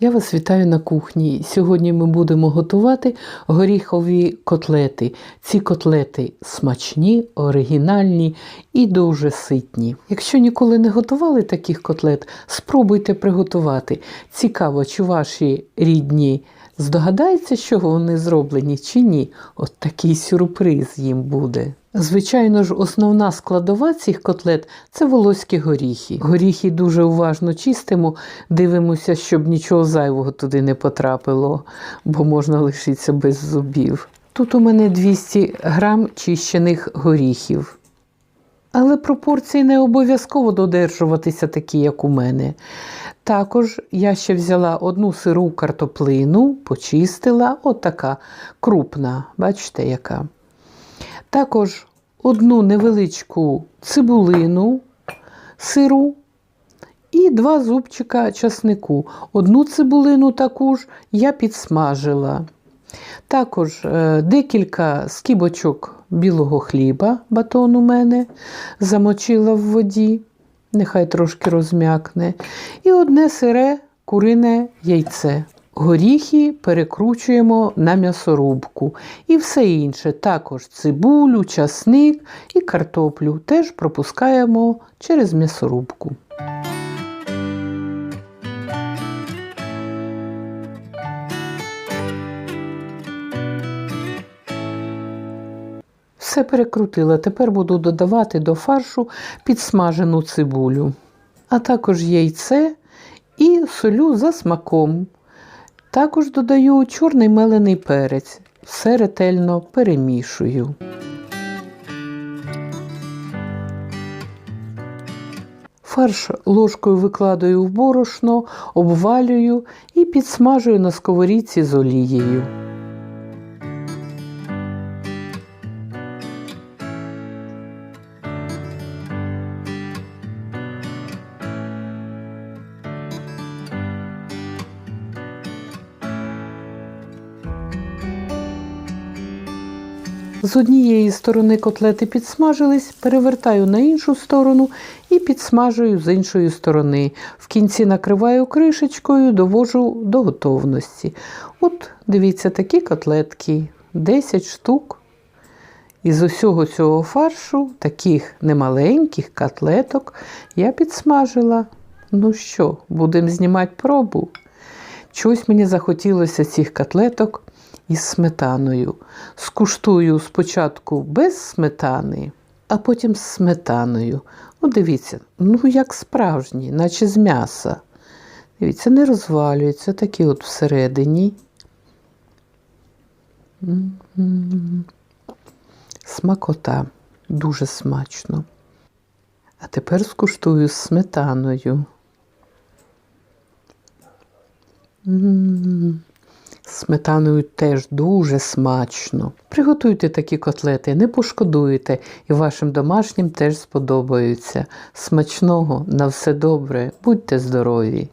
Я вас вітаю на кухні. Сьогодні ми будемо готувати горіхові котлети. Ці котлети смачні, оригінальні і дуже ситні. Якщо ніколи не готували таких котлет, спробуйте приготувати. Цікаво, чи ваші рідні здогадаються, чого вони зроблені, чи ні. От такий сюрприз їм буде. Звичайно ж, основна складова цих котлет це волоські горіхи. Горіхи дуже уважно чистимо, дивимося, щоб нічого зайвого туди не потрапило, бо можна лишитися без зубів. Тут у мене 200 грам чищених горіхів. Але пропорції не обов'язково додержуватися такі, як у мене. Також я ще взяла одну сиру картоплину, почистила, от така крупна, бачите, яка. Також одну невеличку цибулину сиру і два зубчика часнику. Одну цибулину таку ж я підсмажила. Також е, декілька скибочок білого хліба, батон у мене, замочила в воді, нехай трошки розм'якне. І одне сире курине яйце. Горіхи перекручуємо на м'ясорубку. І все інше, також цибулю, часник і картоплю теж пропускаємо через м'ясорубку. Все перекрутила. Тепер буду додавати до фаршу підсмажену цибулю, а також яйце і солю за смаком. Також додаю чорний мелений перець. Все ретельно перемішую. Фарш ложкою викладаю в борошно, обвалюю і підсмажую на сковорідці з олією. З однієї сторони котлети підсмажились, перевертаю на іншу сторону і підсмажую з іншої сторони. В кінці накриваю кришечкою, довожу до готовності. От, дивіться, такі котлетки, 10 штук. Із усього цього фаршу, таких немаленьких котлеток, я підсмажила. Ну що, будемо знімати пробу. Чогось мені захотілося цих котлеток із сметаною. Скуштую спочатку без сметани, а потім з сметаною. Ну, дивіться, ну як справжні, наче з м'яса. Дивіться, не розвалюється, такі от всередині. Смакота, дуже смачно. А тепер скуштую з сметаною. М-м-м. Сметаною теж дуже смачно. Приготуйте такі котлети, не пошкодуєте, і вашим домашнім теж сподобаються. Смачного на все добре, будьте здорові!